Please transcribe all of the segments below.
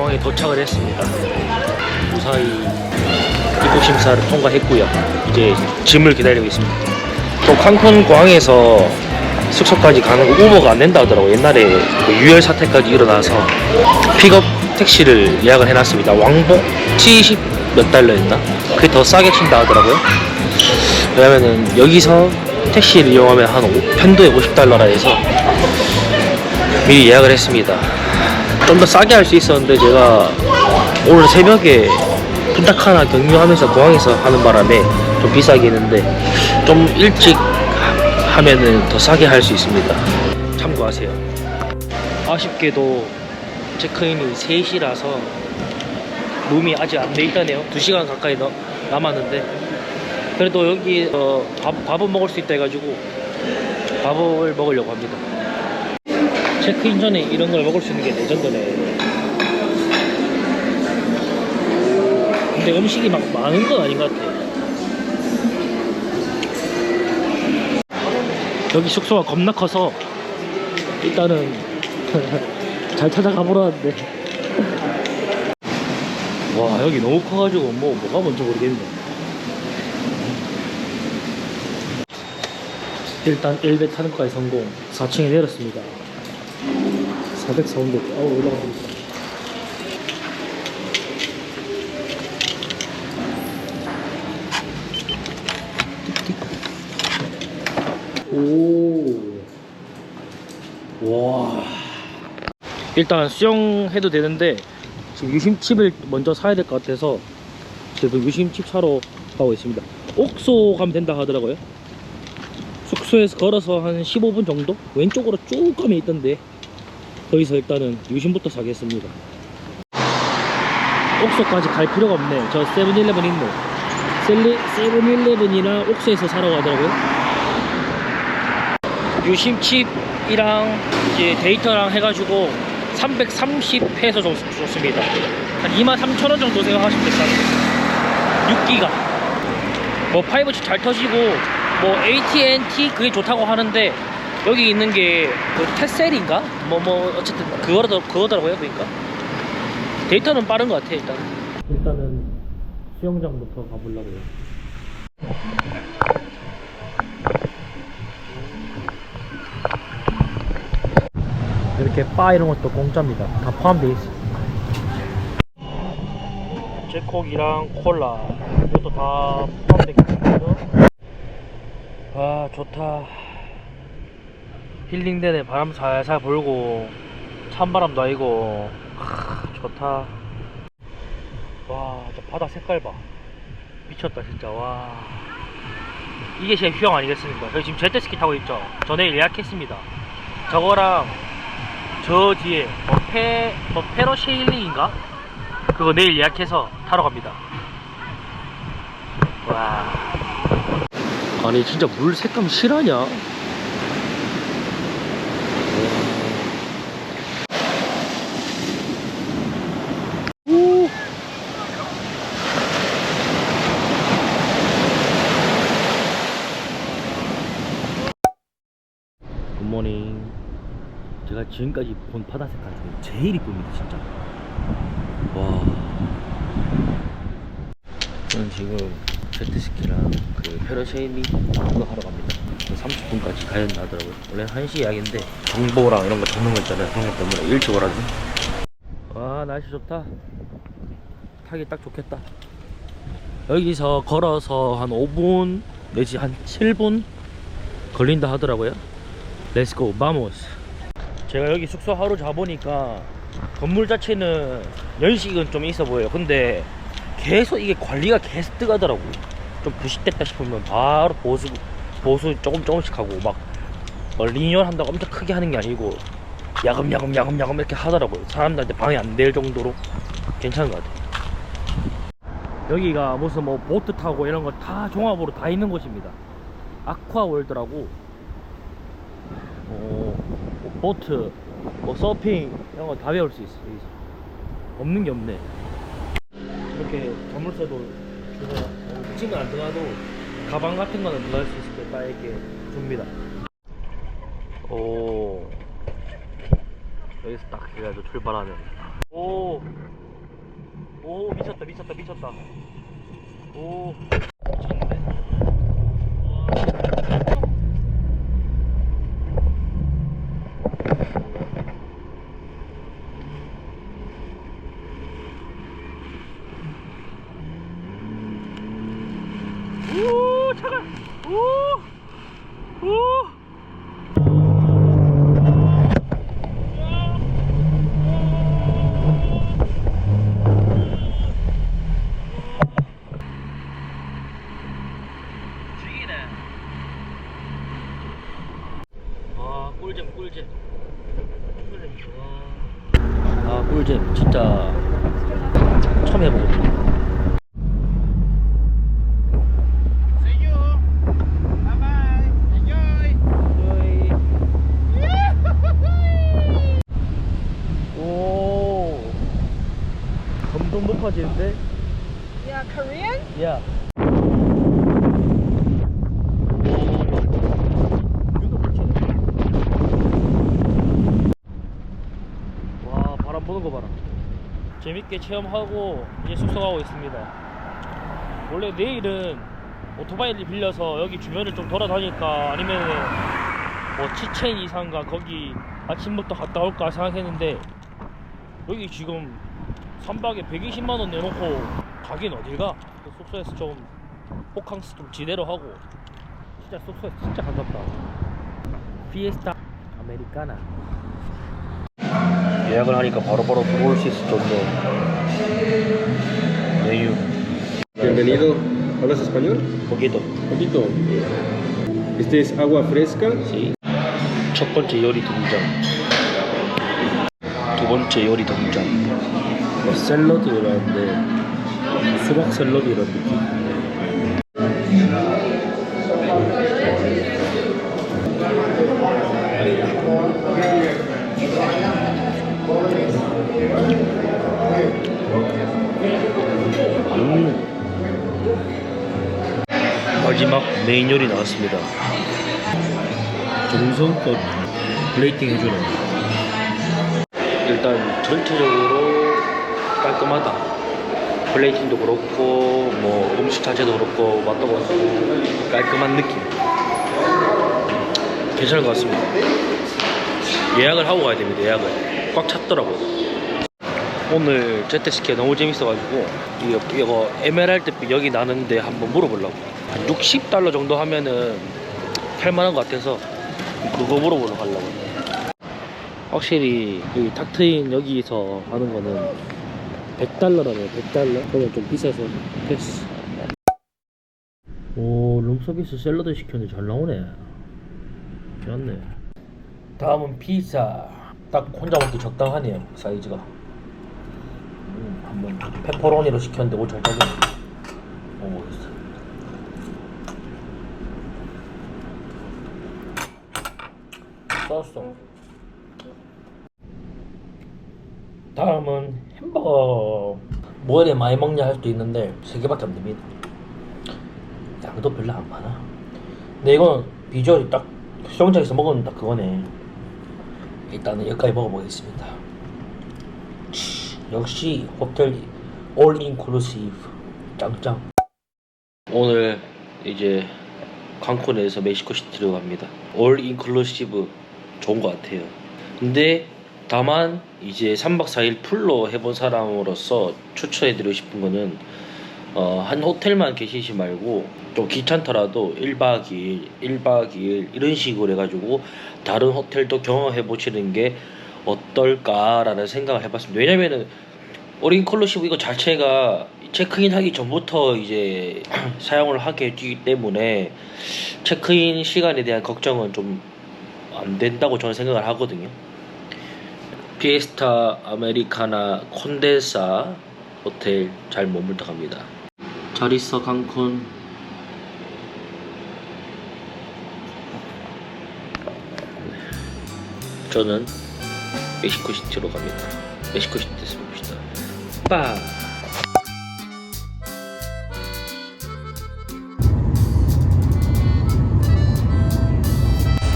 공항에 도착을 했습니다. 무사히 입국 심사를 통과했고요. 이제 짐을 기다리고 있습니다. 또 칸쿤 공항에서 숙소까지 가는 거 우버가 안 된다 하더라고. 옛날에 그 유혈 사태까지 일어나서 픽업 택시를 예약을 해놨습니다. 왕복 70 몇 달러였나? 그게 더 싸게 친다 하더라고요. 왜냐면은 여기서 택시를 이용하면 한 오- 편도에 50달러라 해서 미리 예약을 했습니다. 좀 더 싸게 할 수 있었는데 제가 오늘 새벽에 푼타카나 경유하면서 공항에서 하는 바람에 좀 비싸게 했는데 좀 일찍 하- 하면은 더 싸게 할 수 있습니다. 참고하세요. 아쉽게도 체크인이 3시라서 룸이 아직 안 돼 있다네요. 2시간 가까이 더 남았는데 그래도 여기 어, 밥, 밥은 먹을 수 있다 해가지고 밥을 먹으려고 합니다. 체크인 전에 이런 걸 먹을 수 있는 게 레전드네. 근데 음식이 막 많은 건 아닌 것 같아. 여기 숙소가 겁나 커서 일단은 잘 찾아가 보라는데. 와 여기 너무 커가지고 뭐 뭐가 뭔지 모르겠네. 일단 1배 타는 거에 성공. 4층에 내렸습니다. 404원대. 어우 올라갑니다. 오. 와. 일단 수영해도 되는데 지금 유심칩을 먼저 사야 될 것 같아서 지금 유심칩 사러 가고 있습니다. 옥소 가면 된다 하더라고요. 숙소에서 걸어서 한 15분 정도 왼쪽으로 쭉 가면 있던데 거기서 일단은 유심부터 사겠습니다. 옥소까지 갈 필요가 없네. 저 세븐일레븐 있네. 셀리, 세븐일레븐이나 옥소에서 사러 가더라고요. 유심칩이랑 이제 데이터랑 해가지고 330페소 정도 줬습니다. 한 23,000원 정도 생각하시면 될 것 같아요. 6기가. 뭐 5G 잘 터지고 뭐 AT&T 그게 좋다고 하는데 여기 있는 게 그 테셀인가? 뭐 뭐 어쨌든 그거더 그거더라고요 보니까. 데이터는 빠른 것 같아 일단 일단은 수영장부터 가보려고요. 이렇게 바 이런 것도 공짜입니다. 다 포함되어 있어 제콕이랑 콜라. 이것도 다 포함되어 있거든요. 아 좋다 힐링되네. 바람 살살 불고 찬바람도 아니고. 크, 좋다. 와 저 바다 색깔 봐. 미쳤다 진짜. 와. 이게 제 휴양 아니겠습니까? 저희 지금 제트스키 타고 있죠? 저 내일 예약했습니다. 저거랑 저 뒤에 뭐 페, 뭐 페로쉐일링인가? 그거 내일 예약해서 타러 갑니다. 와. 아니 진짜 물 색감 실하냐? 굿모닝 제가 지금까지 본 바다 색깔 중에 제일 이쁩니다 진짜 와 저는 지금 제트스키랑 그 페러쉐일리 그거 하러 갑니다. 30분까지 가야 된다 하더라고요. 원래 1시 예약인데 정보랑 이런 거 적는 거 있잖아요. 그런 것 때문에 일찍 오라고. 와 날씨 좋다. 타기 딱 좋겠다. 여기서 걸어서 한 5분 내지 한 7분 걸린다 하더라고요. 렛츠고 바모스. 제가 여기 숙소 하루 자보니까 건물 자체는 연식은 좀 있어 보여요. 근데 계속 이게 관리가 계속 뜨가더라고. 좀 부식됐다 싶으면 바로 보수 보수 조금 조금씩 하고 막뭐 리뉴얼 한다고 엄청 크게 하는 게 아니고 야금야금 야금야금 이렇게 하더라고요. 사람들한테 방해 안 될 정도로 괜찮은 것 같아요. 여기가 무슨 뭐 보트 타고 이런 거 다 종합으로 다 있는 곳입니다. 아쿠아월드라고 어, 뭐 보트, 뭐 서핑 이런 거 다 배울 수 있어. 여기서 없는 게 없네. 이렇게 자물쇠도 주고 어, 안 들어가도 가방 같은 거는 들어갈 수 있을 때딱 이렇게 줍니다. 오 여기서 딱 해가지고 출발하는 오, 오 미쳤다 미쳤다 미쳤다. 오, 미쳤네. 오, 차가. 오, 오. 죽이네. 아 꿀잼 꿀잼. 꿀잼 좋아. 아 꿀잼 진짜 처음 해보거든요. See you. Bye bye. Enjoy. 오 높아지는데? Yeah, Korean? 야. 와 바람 보는 거 봐라. 재밌게 체험하고 이제 숙소 가고 있습니다. 원래 내일은 오토바이를 빌려서 여기 주변을 좀 돌아다닐까 아니면 뭐 치첸 이상가 거기 아침부터 갔다 올까 생각했는데 여기 지금 3박에 120만 원 내놓고 가긴 어딜 가? 그 숙소에서 좀 호캉스 좀 지대로 하고 진짜 숙소에서 진짜 가깝다 피에스타 아메리카나 예약을 하니까 바로바로 들어올 수 있을 정도 메뉴 Bienvenido. ¿Hablas español? 거기도 Poquito. Este es agua fresca. 첫 번째 요리 등장 두 번째 요리 등장 뭐 샐러드라는데 수박 샐러드 이런 느낌? 음. 마지막 메인 요리 나왔습니다. 정성껏 플레이팅 해주네 일단 전체적으로 깔끔하다. 플레이팅도 그렇고 뭐 음식 자체도 그렇고 맛도 그렇고 깔끔한 느낌. 괜찮은 것 같습니다. 예약을 하고 가야 됩니다 예약을. 꽉 찼더라고요. 오늘 제트스키가 너무 재밌어가지고 이거, 이거 에메랄드빛 여기 나는데 한번 물어보려고. 한 60달러 정도 하면은 탈만한 것 같아서 그거 물어보러 가려고. 확실히 여기 탁트인 여기서 하는 거는 100달러라네 100달러? 그러면 좀 비싸서 패스 오 룸서비스 샐러드 시켰는데 잘 나오네. 좋네. 다음은 피자. 딱 혼자 먹기 적당하네요 사이즈가. 음, 한번 페퍼로니로 시켰는데 오잘 빠지네. 먹어보겠습니다 썼어. 다음은 햄버거. 뭐에 많이 먹냐 할 수도 있는데 세 개밖에 안 됩니다. 양도 별로 안 많아. 근데 이건 비주얼이 딱 수영장에서 먹으면 딱 그거네. 일단은 여기까지 먹어보겠습니다. 치, 역시 호텔 올 인클루시브 짱짱. 오늘 이제 칸쿤에서 멕시코 시티로 갑니다. 올 인클루시브 좋은 것 같아요. 근데 다만 이제 3박 4일 풀로 해본 사람으로서 추천해드리고 싶은 거는 어, 한 호텔만 계시지 말고 좀 귀찮더라도 1박 2일, 1박 2일 이런 식으로 해가지고 다른 호텔도 경험해 보시는 게 어떨까라는 생각을 해봤습니다. 왜냐면은 어린 컬러시브 이거 자체가 체크인 하기 전부터 이제 사용을 하게 되기 때문에 체크인 시간에 대한 걱정은 좀 안 된다고 저는 생각을 하거든요. 피에스타 아메리카나 콘덴사 호텔 잘 머물다 갑니다. 잘 있어 강쿤. 저는 멕시코 시티로 갑니다. 멕시코 시티에서 봅시다. 빠.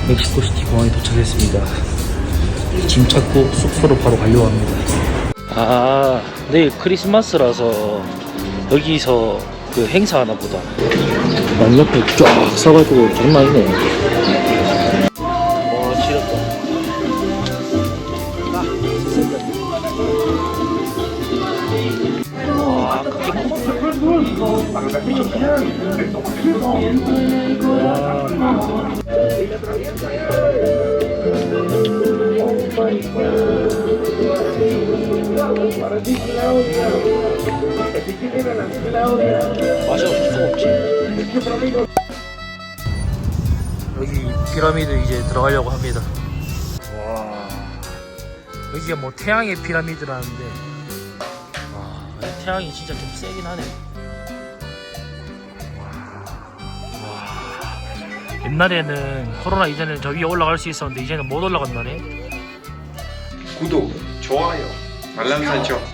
멕시코 시티 공항에 도착했습니다. 짐 찾고 숙소로 바로 가려고 합니다. 아, 내일 크리스마스라서 여기서 그 행사 하나 보다. 만옆에 쫙 서가지고 장난 아니네. 와, 지렸다. 와, 크게 여기 피라미드 이제 들어가려고 합니다. 와, 여기가 뭐 태양의 피라미드라는데, 와, 태양이 진짜 좀 세긴 하네. 와, 와. 옛날에는 코로나 이전에는 저 위에 올라갈 수 있었는데 이제는 못 올라간다네. 구독, 좋아요, 알람 설정